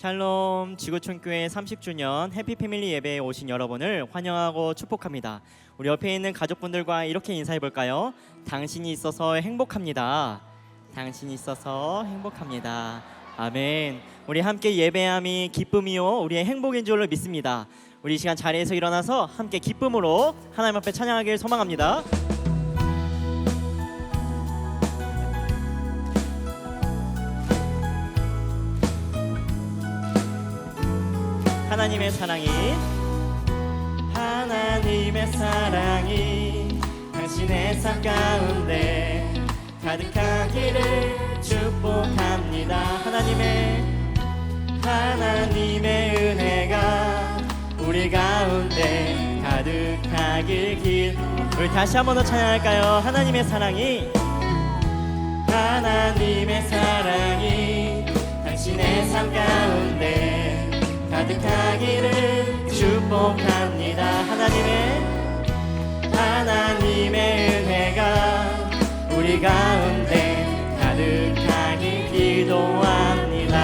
샬롬 지구촌교회 30주년 해피패밀리 예배에 오신 여러분을 환영하고 축복합니다. 우리 옆에 있는 가족분들과 이렇게 인사해 볼까요? 당신이 있어서 행복합니다. 당신이 있어서 행복합니다. 아멘. 우리 함께 예배함이 기쁨이요 우리의 행복인 줄로 믿습니다. 우리 이 시간 자리에서 일어나서 함께 기쁨으로 하나님 앞에 찬양하길 소망합니다. 하나님의 사랑이 하나님의 사랑이 당신의 삶 가운데 가득하기를 축복합니다. 하나님의 하나님의 은혜가 우리 가운데 가득하길 길 우리 다시 한 번 더 찬양할까요? 하나님의 사랑이 하나님의 사랑이 당신의 삶 가운데 가득하기를 축복합니다. 하나님의 하나님의 은혜가 우리 가운데 가득하길 기도합니다.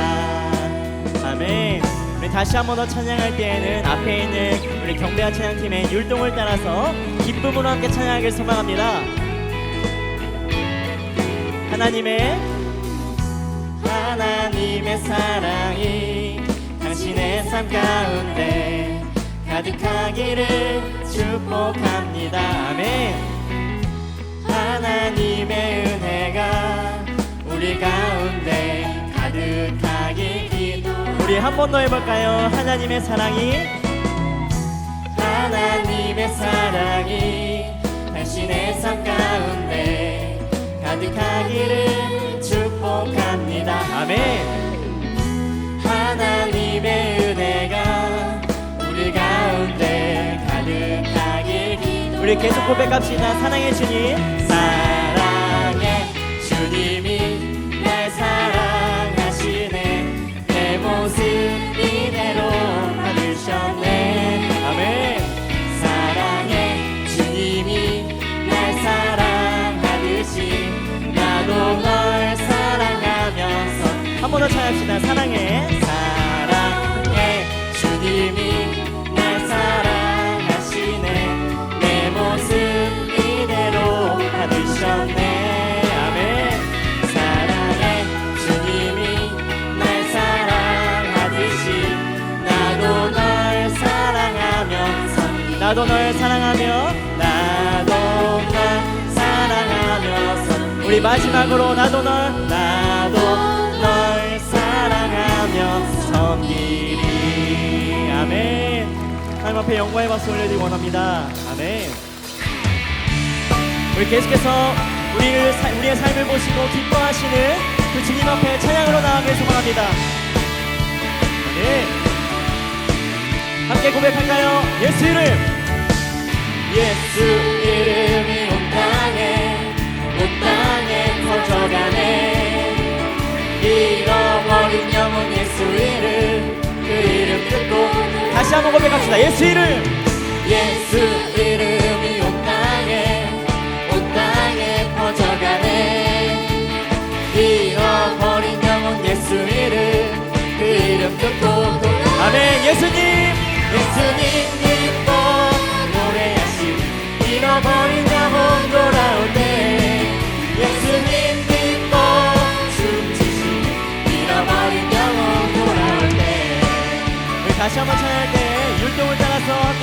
아멘. 우리 다시 한 번 더 찬양할 때에는 앞에 있는 우리 경배와 찬양팀의 율동을 따라서 기쁨으로 함께 찬양하길 소망합니다. 하나님의 하나님의 사랑이 당신의 삶 가운데 가득하기를 축복합니다. 아멘. 하나님의 은혜가 우리 가운데 가득하길 기도 우리 한 번 더 해볼까요? 하나님의 사랑이 하나님의 사랑이 당신의 삶 가운데 가득하기를 축복합니다. 아멘. 하나님 의 은혜가 우리 가운데 가득하길 우리 계속 고백합시다. 사랑의 주님. 사랑의 주님이 날 사랑하시네. 내 모습 이대로 받으셨네. 아멘. 사랑의 주님이 날 사랑하듯이 나도 널 사랑하면서. 한 번 더 찬양합시다. 사랑해 사랑해 나도 널 사랑하며 나도 널 사랑하면서 우리 마지막으로 나도 널 나도 널 사랑하며 섬기리 아멘. 하나님 앞에 영광의 박수 올려드리기 원합니다. 아멘. 우리 계속해서 우리를, 사- 우리의 삶을 보시고 기뻐하시는 그 주님 앞에 찬양으로 나가길 소망합니다. 아멘. 함께 고백할까요? 예수 이름 예수 이름이 온 땅에 온 땅에 퍼져가네. 잃어버린 영혼 예수 이름 그 이름 듣고 다시 한번 고백합시다. 예수 이름. 예수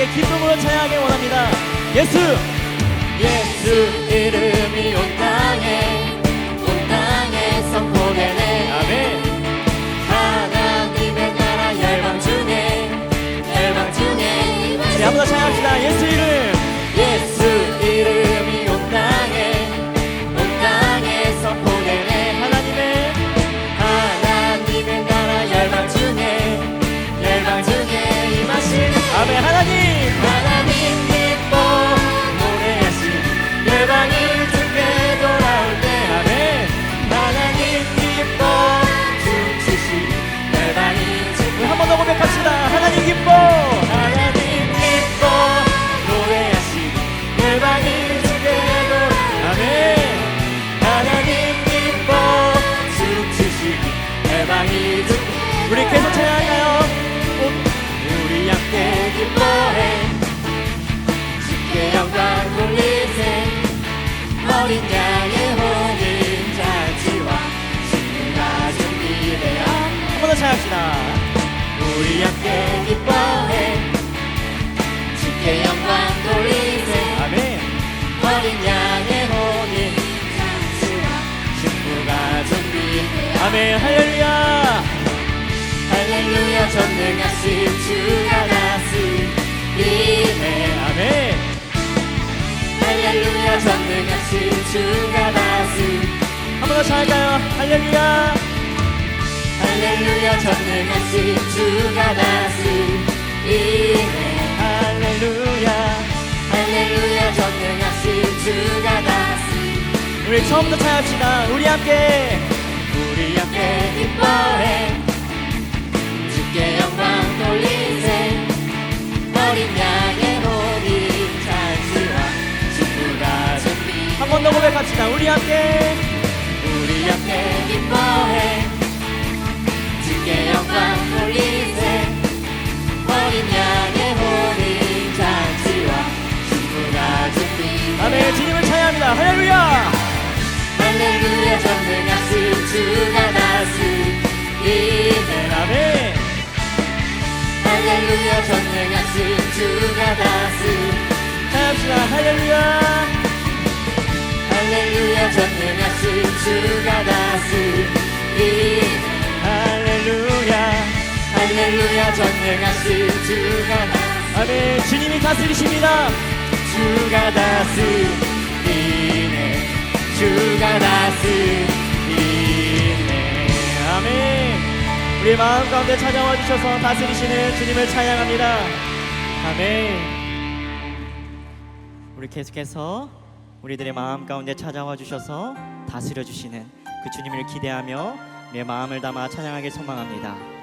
기쁨으로 찬양하길 원합니다. 예수! 예수 이름 주께 영광 돌리세. 아멘. 어린 양의 혼인 신부가 준비되어 아멘. 할렐루야. 할렐루야 전능하신 주가 다스리네 아멘. 할렐루야 전능하신 주가 다스리네 한번더 찬양할까요? 할렐루야. 할렐루야 전능하신 주가 다스리네 할렐루야. 할렐루야 전능하신 주가 다스리네 우리 처음부터 찬양합시다. 우리 함께. 우리 함께 기뻐해. 주께 영광 돌리세. 어린 양의 혼인 잔치와 신부가 준비 한 번 더 고백합시다. 우리 함께 전능하신 주가 다스리네 할렐루야. 할렐루야 전능하신 주가 다스리네 아멘. 주님이 다스리십니다. 주가 다스리네 주가 다스리네 아멘. 우리 마음 가운데 찾아와 주셔서 다스리시는 주님을 찬양합니다. 아멘. 우리 계속해서 우리들의 마음 가운데 찾아와 주셔서 다스려 주시는 그 주님을 기대하며 내 마음을 담아 찬양하길 소망합니다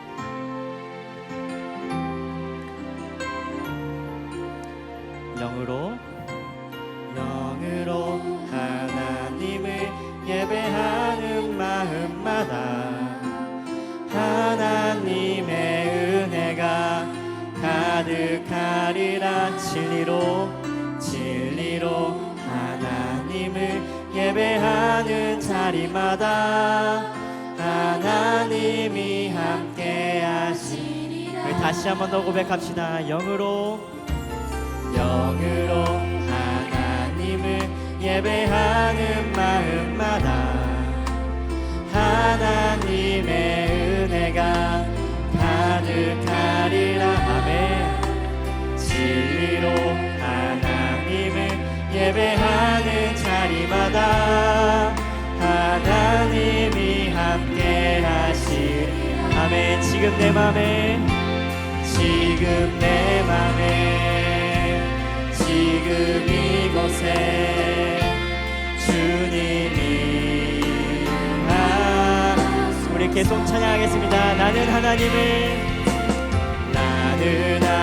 하는 자리마다 하나님이 함께 우리 다시 한번 더 고백합시다. 영으로 영으로 하나님을 예배하는 마음마다 하나님의 은혜가 가득하리라. 아멘. 진리로 하나님을 예배하는 자리마다 지금 내 맘에 지금 내 맘에 지금 이곳에 주님이 아 우리 계속 찬양하겠습니다. 나는 하나님을 나는 하나님을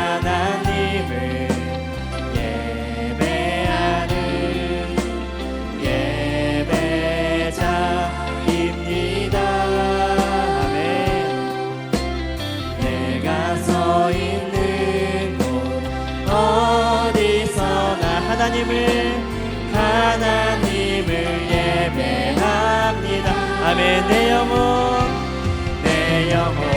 하나님을 하나님을 예배합니다. 아멘. 내 영혼 내 영혼